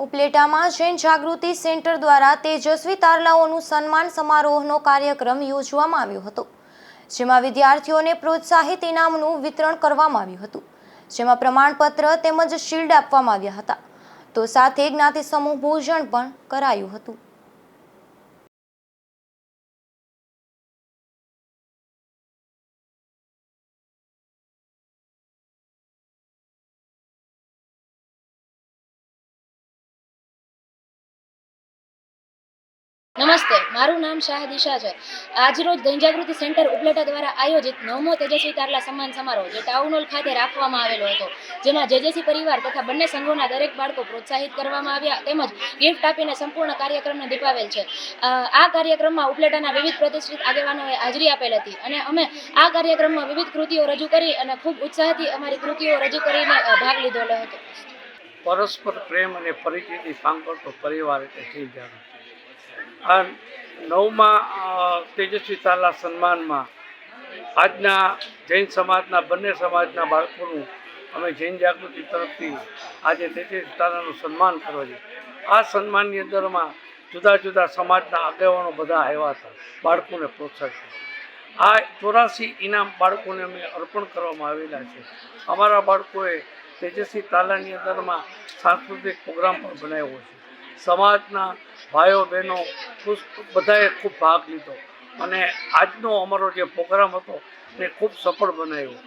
ઉપલેટામાં જૈન જાગૃતિ centre દ્વારા તેજસ્વી તારલાઓનું સન્માન સમારોહનો કાર્યક્રમ યોજવામાં આવ્યો હતો, જેમાં વિદ્યાર્થીઓને પ્રોત્સાહિત ઇનામનું વિતરણ કરવામાં આવ્યું હતું, જેમાં પ્રમાણપત્ર તેમજ શિલ્ડ આપવામાં આવ્યા હતા. તો સાથે જ્ઞાતિ સમૂહ ભોજન પણ કરાયું હતું. નમસ્તે, મારું નામ શાહ દિશા છે. આજરોજ જનજાગૃતિ સેન્ટર ઉપલેટા દ્વારા આયોજિત નવમો તેજસ્વી તારલા સન્માન સમારોહ, જે ટાઉન હોલ ખાતે રાખવામાં આવેલો હતો, જેમાં જેજેસી પરિવાર તથા બંને સંઘોના દરેક બાળકો પ્રોત્સાહિત કરવામાં આવ્યા તેમજ ગિફ્ટ આપીને સંપૂર્ણ કાર્યક્રમને દીપાવેલ છે. આ કાર્યક્રમમાં ઉપલેટાના વિવિધ પ્રતિષ્ઠિત આગેવાનોએ હાજરી આપેલ હતી અને અમે આ કાર્યક્રમમાં વિવિધ કૃતિઓ રજૂ કરી અને ખૂબ ઉત્સાહથી અમારી કૃતિઓ રજૂ કરીને ભાગ લીધેલો હતો. પરસ્પર પ્રેમ અને સાંકળતો પરિવાર એટલે આ નવમાં તેજસ્વી તાલા સન્માનમાં આજના જૈન સમાજના, બંને સમાજના બાળકોનું અમે જૈન જાગૃતિ તરફથી આજે તેજસ્વી તાલાનું સન્માન કરવા છે. આ સન્માનની અંદરમાં જુદા જુદા સમાજના આગેવાનો બધા આવ્યા હતા, બાળકોને પ્રોત્સાહિત આ ચોરાસી ઇનામ બાળકોને અમે અર્પણ કરવામાં આવેલા છે. અમારા બાળકોએ તેજસ્વી તાલાની અંદરમાં સાંસ્કૃતિક પ્રોગ્રામ પણ બનાવ્યો છે. સમાજના ભાઈઓ, બહેનો બધાએ ખૂબ ભાગ લીધો. અને આજનો અમારો જે પ્રોગ્રામ હતો, તે ખૂબ સફળ બનાવ્યો.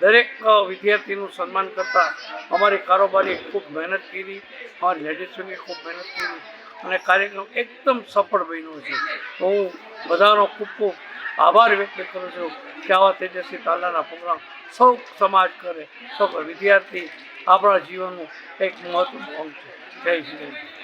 દરેક વિદ્યાર્થીનું સન્માન કરતાં અમારી કારોબારી ખૂબ મહેનત કરી, અમારી લેડીઝોની ખૂબ મહેનત કરી અને કાર્યક્રમ એકદમ સફળ બન્યો છે. હું બધાનો ખૂબ ખૂબ આભાર વ્યક્ત કરું છું કે આવા તેજસ્વી તાલાના પ્રોગ્રામ સૌ સમાજ કરે, સૌ વિદ્યાર્થી આપણા જીવનનું એક મહત્વનું અંગ છે. જય શ્રી.